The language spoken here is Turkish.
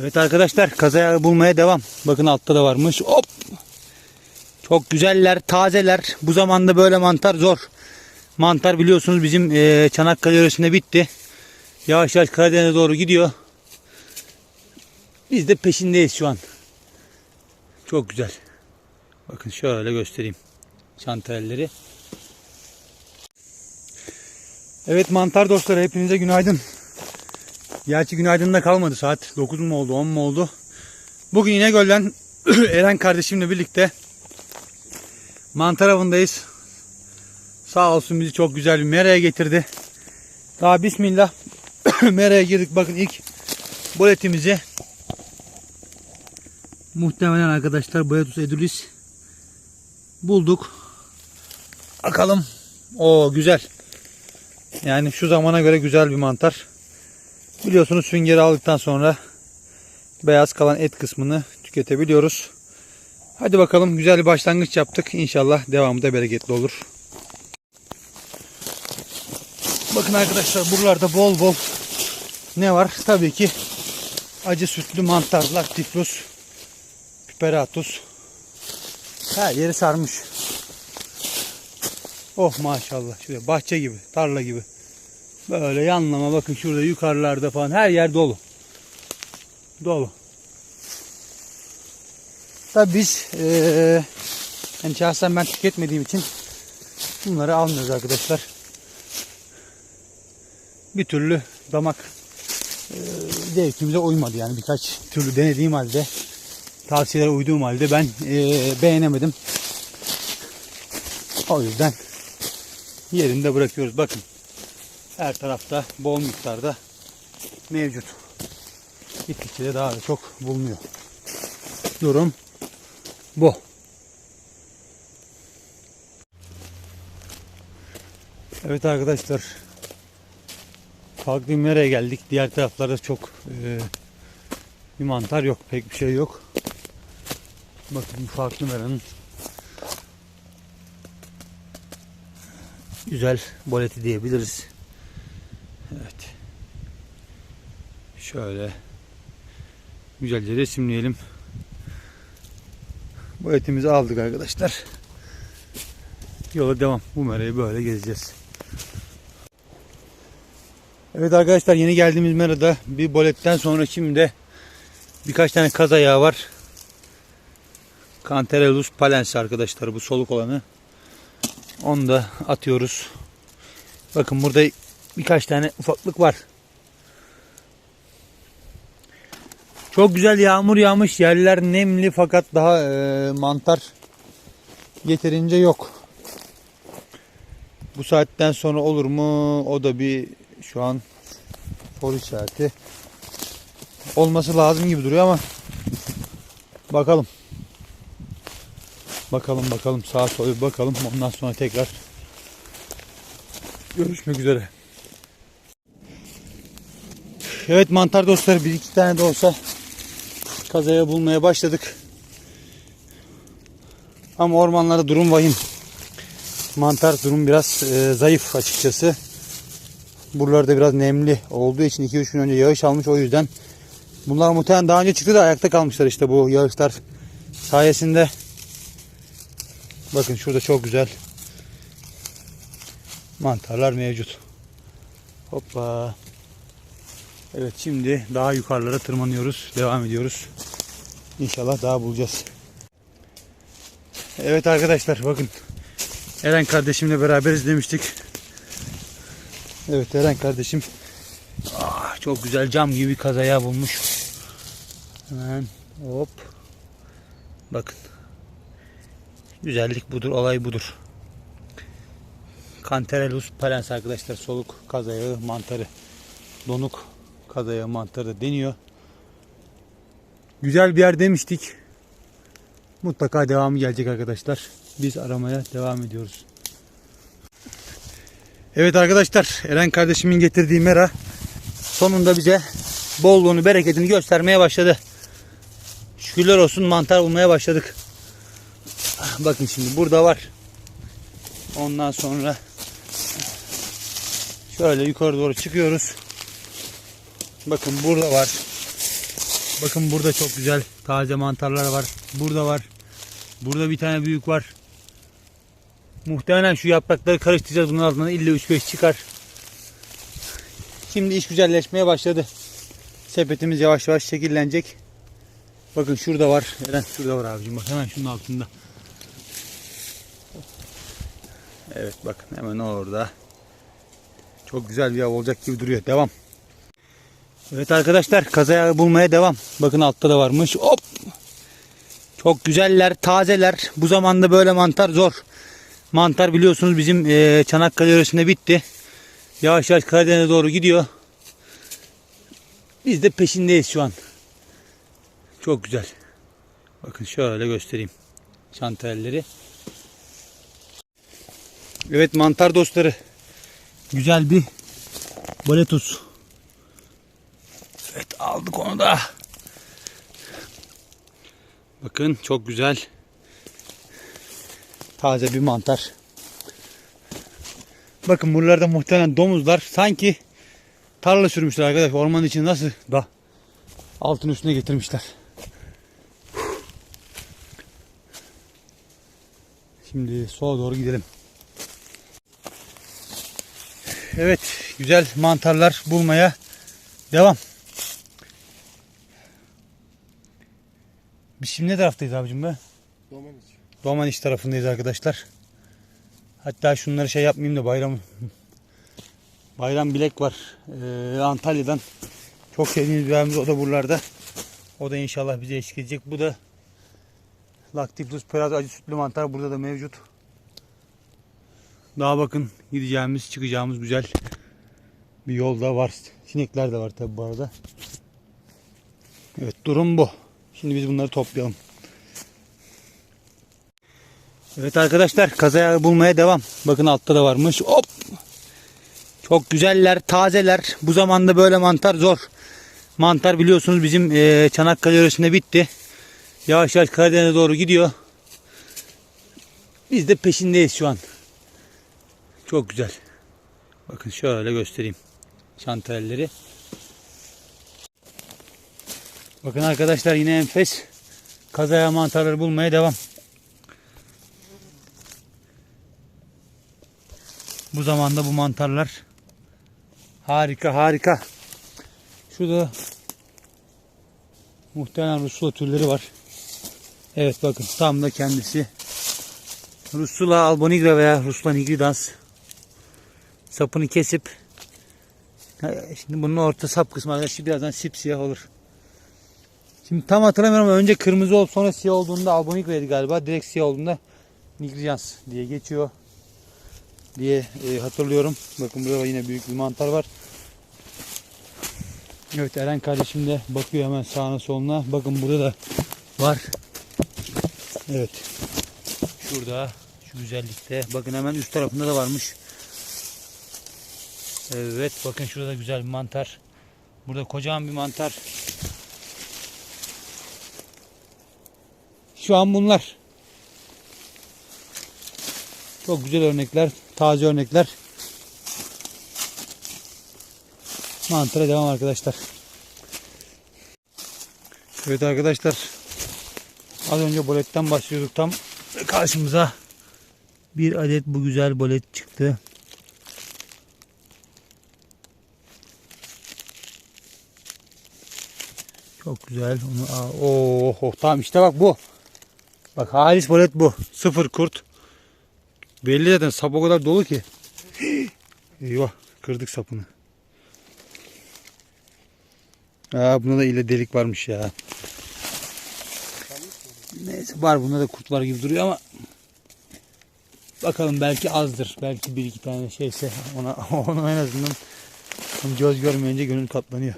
Evet arkadaşlar kazaya bulmaya devam. Bakın altta da varmış. Hop. Çok güzeller, tazeler. Bu zamanda böyle mantar zor. Mantar biliyorsunuz bizim eee, Çanakkale yöresinde bitti. Yavaş yavaş Karadeniz'e doğru gidiyor. Biz de peşindeyiz şu an. Çok güzel. Bakın şöyle göstereyim. Şantarelleri. Evet mantar dostları hepinize günaydın. Gerçi günaydın da kalmadı saat 9 mu oldu 10 mu oldu. Bugün İnegöl'den Eren kardeşimle birlikte mantar avındayız. Sağ olsun bizi çok güzel bir meraya getirdi. Daha bismillah meraya girdik bakın ilk boletimizi muhtemelen arkadaşlar Boetus edulis bulduk. Bakalım. O güzel. Yani şu zamana göre güzel bir mantar. Biliyorsunuz süngeri aldıktan sonra beyaz kalan et kısmını tüketebiliyoruz. Hadi bakalım güzel bir başlangıç yaptık. İnşallah devamı da bereketli olur. Bakın arkadaşlar buralarda bol bol ne var? Tabii ki acı sütlü mantar, lactiflus, piperatus. Her yeri sarmış. Oh maşallah. Şuraya bahçe gibi, tarla gibi. Böyle yanlama bakın şurada yukarılarda falan her yer dolu. Dolu. Tabi biz eee yani şahsen ben tüketmediğim için bunları almıyoruz arkadaşlar. Bir türlü damak eee zevkimize uymadı yani birkaç türlü denediğim halde tavsiyelere uyduğum halde ben eee, beğenemedim. O yüzden yerinde bırakıyoruz. Bakın her tarafta bol miktarda mevcut. Gittikçe de daha da çok bulunuyor. Durum bu. Evet arkadaşlar. Farklı bir mereye geldik. Diğer taraflarda çok e, bir mantar yok. Pek bir şey yok. Bakın bu farklı meranın güzel boleti diyebiliriz. Şöyle güzelce resimleyelim. Bu etimizi aldık arkadaşlar. Yola devam. Bu merayı böyle gezeceğiz. Evet arkadaşlar yeni geldiğimiz merada bir boletten sonra şimdi de birkaç tane kaz ayağı var. Canterellus palens arkadaşlar bu soluk olanı. Onu da atıyoruz. Bakın burada birkaç tane ufaklık var. Çok güzel yağmur yağmış. Yerler nemli fakat daha e, mantar yeterince yok. Bu saatten sonra olur mu? O da bir şu an soru işareti. Olması lazım gibi duruyor ama bakalım. Bakalım bakalım sağa sola bakalım. Ondan sonra tekrar görüşmek üzere. Evet mantar dostları bir iki tane de olsa kazaya bulmaya başladık. Ama ormanlarda durum vahim. Mantar durum biraz e, zayıf açıkçası. Buralarda biraz nemli olduğu için 2-3 gün önce yağış almış o yüzden. Bunlar muhtemelen daha önce çıktı da ayakta kalmışlar işte bu yağışlar sayesinde. Bakın şurada çok güzel mantarlar mevcut. Hoppa. Evet şimdi daha yukarılara tırmanıyoruz. Devam ediyoruz. İnşallah daha bulacağız. Evet arkadaşlar bakın. Eren kardeşimle beraber izlemiştik. Evet Eren kardeşim ah, çok güzel cam gibi kazaya bulmuş. Hemen hop. Bakın. Güzellik budur, olay budur. Canterellus palens arkadaşlar soluk kazayağı mantarı. Donuk kazayağı mantarı deniyor. Güzel bir yer demiştik. Mutlaka devamı gelecek arkadaşlar. Biz aramaya devam ediyoruz. Evet arkadaşlar Eren kardeşimin getirdiği mera sonunda bize bolluğunu bereketini göstermeye başladı. Şükürler olsun mantar bulmaya başladık. Bakın şimdi burada var. Ondan sonra şöyle yukarı doğru çıkıyoruz. Bakın burada var. Bakın burada çok güzel taze mantarlar var. Burada var. Burada bir tane büyük var. Muhtemelen şu yaprakları karıştıracağız. Bunun altından illa 3-5 çıkar. Şimdi iş güzelleşmeye başladı. Sepetimiz yavaş yavaş şekillenecek. Bakın şurada var. Eren şurada var abicim. Bak hemen şunun altında. Evet bakın hemen orada. Çok güzel bir av olacak gibi duruyor. Devam. Evet arkadaşlar kazaya bulmaya devam. Bakın altta da varmış. Hop. Çok güzeller, tazeler. Bu zamanda böyle mantar zor. Mantar biliyorsunuz bizim eee, Çanakkale yöresinde bitti. Yavaş yavaş Karadeniz'e doğru gidiyor. Biz de peşindeyiz şu an. Çok güzel. Bakın şöyle göstereyim. Şantelleri. Evet mantar dostları. Güzel bir boletus. Aldık onu da. Bakın çok güzel. Taze bir mantar. Bakın buralarda muhtemelen domuzlar sanki tarla sürmüşler arkadaş. Ormanın içini nasıl da altın üstüne getirmişler. Şimdi sola doğru gidelim. Evet, güzel mantarlar bulmaya devam. Biz şimdi ne taraftayız abicim be? Domates. Roman iç tarafındayız arkadaşlar. Hatta şunları şey yapmayayım da bayram bayram bilek var ee, Antalya'dan. Çok sevdiğimiz bir abimiz o da buralarda. O da inşallah bize eşlik edecek. Bu da Lactiflus peraz acı sütlü mantar burada da mevcut. Daha bakın gideceğimiz çıkacağımız güzel bir yolda var. Sinekler de var tabi bu arada. Evet durum bu. Şimdi biz bunları toplayalım. Evet arkadaşlar kazaya bulmaya devam. Bakın altta da varmış. Hop. Çok güzeller, tazeler. Bu zamanda böyle mantar zor. Mantar biliyorsunuz bizim eee, Çanakkale yöresinde bitti. Yavaş yavaş Karadeniz'e doğru gidiyor. Biz de peşindeyiz şu an. Çok güzel. Bakın şöyle göstereyim. Şantelleri. Bakın arkadaşlar yine enfes. Kazaya mantarları bulmaya devam. Bu zamanda bu mantarlar harika harika. Şurada muhtemelen Rusula türleri var. Evet bakın tam da kendisi. Rusula albonigra veya Rusula nigridans. Sapını kesip şimdi bunun orta sap kısmı arkadaşlar birazdan sipsiyah olur. Şimdi tam hatırlamıyorum ama önce kırmızı olup sonra siyah olduğunda albonigra'ydı galiba. Direkt siyah olduğunda nigridans diye geçiyor diye e, hatırlıyorum. Bakın burada yine büyük bir mantar var. Evet Eren kardeşim de bakıyor hemen sağına soluna. Bakın burada da var. Evet. Şurada şu güzellikte. Bakın hemen üst tarafında da varmış. Evet bakın şurada da güzel bir mantar. Burada kocaman bir mantar. Şu an bunlar. Çok güzel örnekler, taze örnekler. Mantara devam arkadaşlar. Evet arkadaşlar. Az önce boletten başlıyorduk tam karşımıza bir adet bu güzel bolet çıktı. Çok güzel. Onu, aa, oh, oh, tamam işte bak bu. Bak halis bolet bu. Sıfır kurt. Belli zaten sap o kadar dolu ki. Eyvah kırdık sapını. Aa, bunda da ile delik varmış ya. Neyse var bunda da kurtlar gibi duruyor ama bakalım belki azdır. Belki bir iki tane şeyse ona onu en azından göz görmeyince gönül katlanıyor.